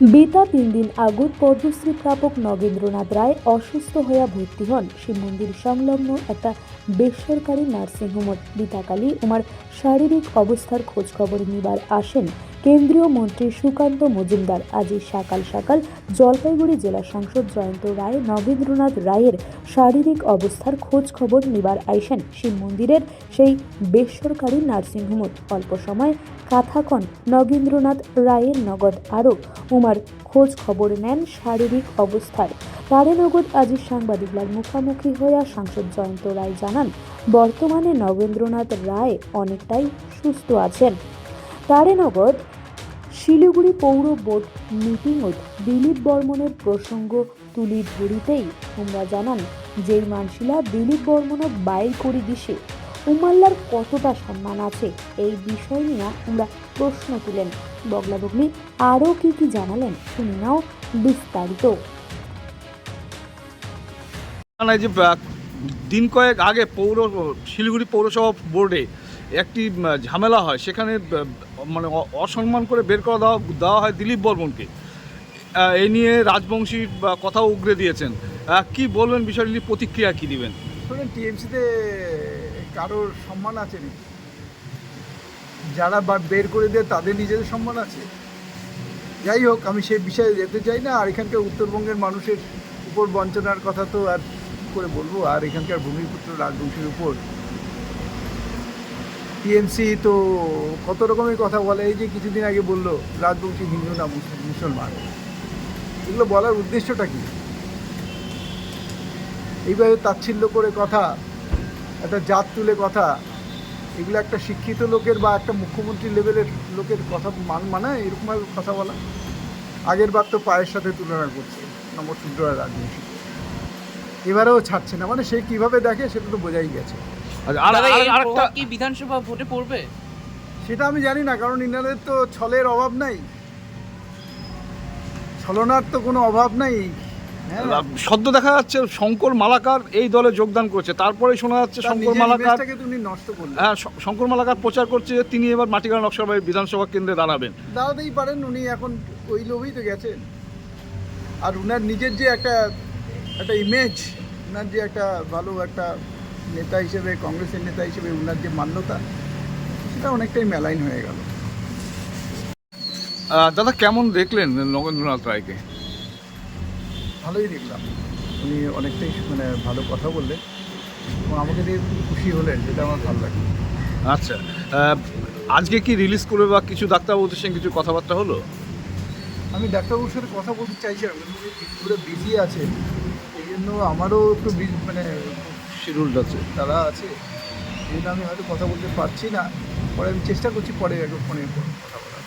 বিতা তিন দিন আগুন পদ্মশ্রী প্রাপক নগেন্দ্রনাথ রায় অসুস্থ হইয়া ভর্তি হন। শিব মন্দির সংলগ্ন একটা বেসরকারি নার্সিংহোমত বিতাকালী উমার শারীরিক অবস্থার খোঁজখবর নিবার আসেন। কেন্দ্রীয় মন্ত্রী সুকান্ত মজুমদার আজই সকাল সকাল জলপাইগুড়ি জেলা সাংসদ জয়ন্ত রায় নগেন্দ্রনাথ রায়ের শারীরিক অবস্থার খোঁজ খবর নিবার আইসেন শিব মন্দিরের সেই বেসরকারি নার্সিংহোমত অল্প সময় কাথাকন নগেন্দ্রনাথ রায়ের নগদ আরও উমার খোঁজ খবর নেন শারীরিক অবস্থার। তারে নগদ আজি সাংবাদিকলার মুখোমুখি হইয়া সাংসদ জয়ন্ত রায় জানান, বর্তমানে নগেন্দ্রনাথ রায় অনেকটাই সুস্থ আছেন। তারে নগদ শিলিগুড়ি পৌর বোর্ড মিটিংত দিলীপ বর্মনের প্রসঙ্গ তুলি ধরিতেই তোমরা জানান, যেই মানসিলা দিলীপ বর্মনক বাইর করে দিছে, উমাল্লার কতটা সম্মান আছে এই বিষয় নিয়ে আমরা প্রশ্ন তুলেন। বগলা বগলি, আরও কী কী জানালেন? শুনি নাও বিস্তারিত। না যে দিন কয়েক আগে পৌর, শিলিগুড়ি পৌরসভা বোর্ডে একটি ঝামেলা হয়, সেখানে মানে অসম্মান করে বের করে দেওয়া দেওয়া হয় দিলীপ বর্মনকে। এই নিয়ে রাজবংশী কথাও উগরে দিয়েছেন। কি বলবেন বিষয়টি প্রতিক্রিয়া কি দিবেন? টিএমসিতে কারোর সম্মান আছে নাকি? যারা বের করে দেয়, তাদের নিজেদের সম্মান আছে? যাই হোক, আমি সেই বিষয়ে যেতে চাই না, আর এখানকার উত্তরবঙ্গের মানুষের উপর বঞ্চনার কথা তো আর করে বলব? আর এখানকার ভূমিপুত্র রাজবংশীর উপর টিএমসি তো কত রকমের কথা বলে, এই যে কিছুদিন আগে বলল, রাজবংশী হিন্দু না মুস- মুসলমান। এগুলো বলার উদ্দেশ্যটা কী? এইভাবে তাচ্ছিল্য করে কথা, একটা জাত তুলে কথা, এগুলো একটা শিক্ষিত লোকের বা একটা মুখ্যমন্ত্রী লেভেলের লোকের কথা মান মানায় এরকমভাবে কথা বলা। আগের বার তো পায়ের সাথে তুলনা করছে নমসূদ্র আর রাজবংশী। এবারেও ছাড়ছে না মানে সে কীভাবে দেখে সেটা তো বোঝাই গেছে। আর আর- আরেকটা কি বিধানসভা ভোটে পড়বে? সেটা আমি জানি না কারণ ইনাদের তো ছলের অভাব নাই। ছলনার তো কোনো অভাব নাই। হ্যাঁ। সদ্য দেখা যাচ্ছে শঙ্কর মালাকার এই দলে যোগদান করছে। তারপরে শোনা যাচ্ছে শঙ্কর মালাকার ইমেজটাকে তুমি নষ্ট করলে হ্যাঁ শঙ্কর মালাকার প্রচার করছে যে তিনি এবার মাটিগাড়া নকশাবাড়ি বিধানসভা কেন্দ্রে দাঁড়াবেন। দাঁড়াতেই পারেন উনি এখন ওই লোভেই তো গেছেন। আর উনার নিজের যে একটা একটা ইমেজ উনার যে একটা ভালো একটা নেতা হিসেবে কংগ্রেসের নেতা হিসেবে উনার যে মান্যতা সেটা অনেকটাই মেলাইন হয়ে গেল। দাদা কেমন দেখলেন নগেন্দ্রনাথ রায়কে? ভালোই দেখলাম। উনি অনেকটাই মানে ভালো কথা বললেন এবং আমাকে দিয়ে খুশি হলেন যেটা আমার ভালো লাগে আচ্ছা আজকে কি রিলিজ করবে বা কিছু ডাক্তারবাবুদের সঙ্গে কিছু কথাবার্তা হলো? আমি ডাক্তারবাবুর সাথে কথা বলতে চাইছিলাম কিন্তু পুরো বিজি আছে এই জন্য আমারও একটু মানে শিডিউলড আছে, তারা আছে এই আমি হয়তো কথা বলতে পারছি না পরে আমি চেষ্টা করছি পরে একটু ফোনে কথা বলার।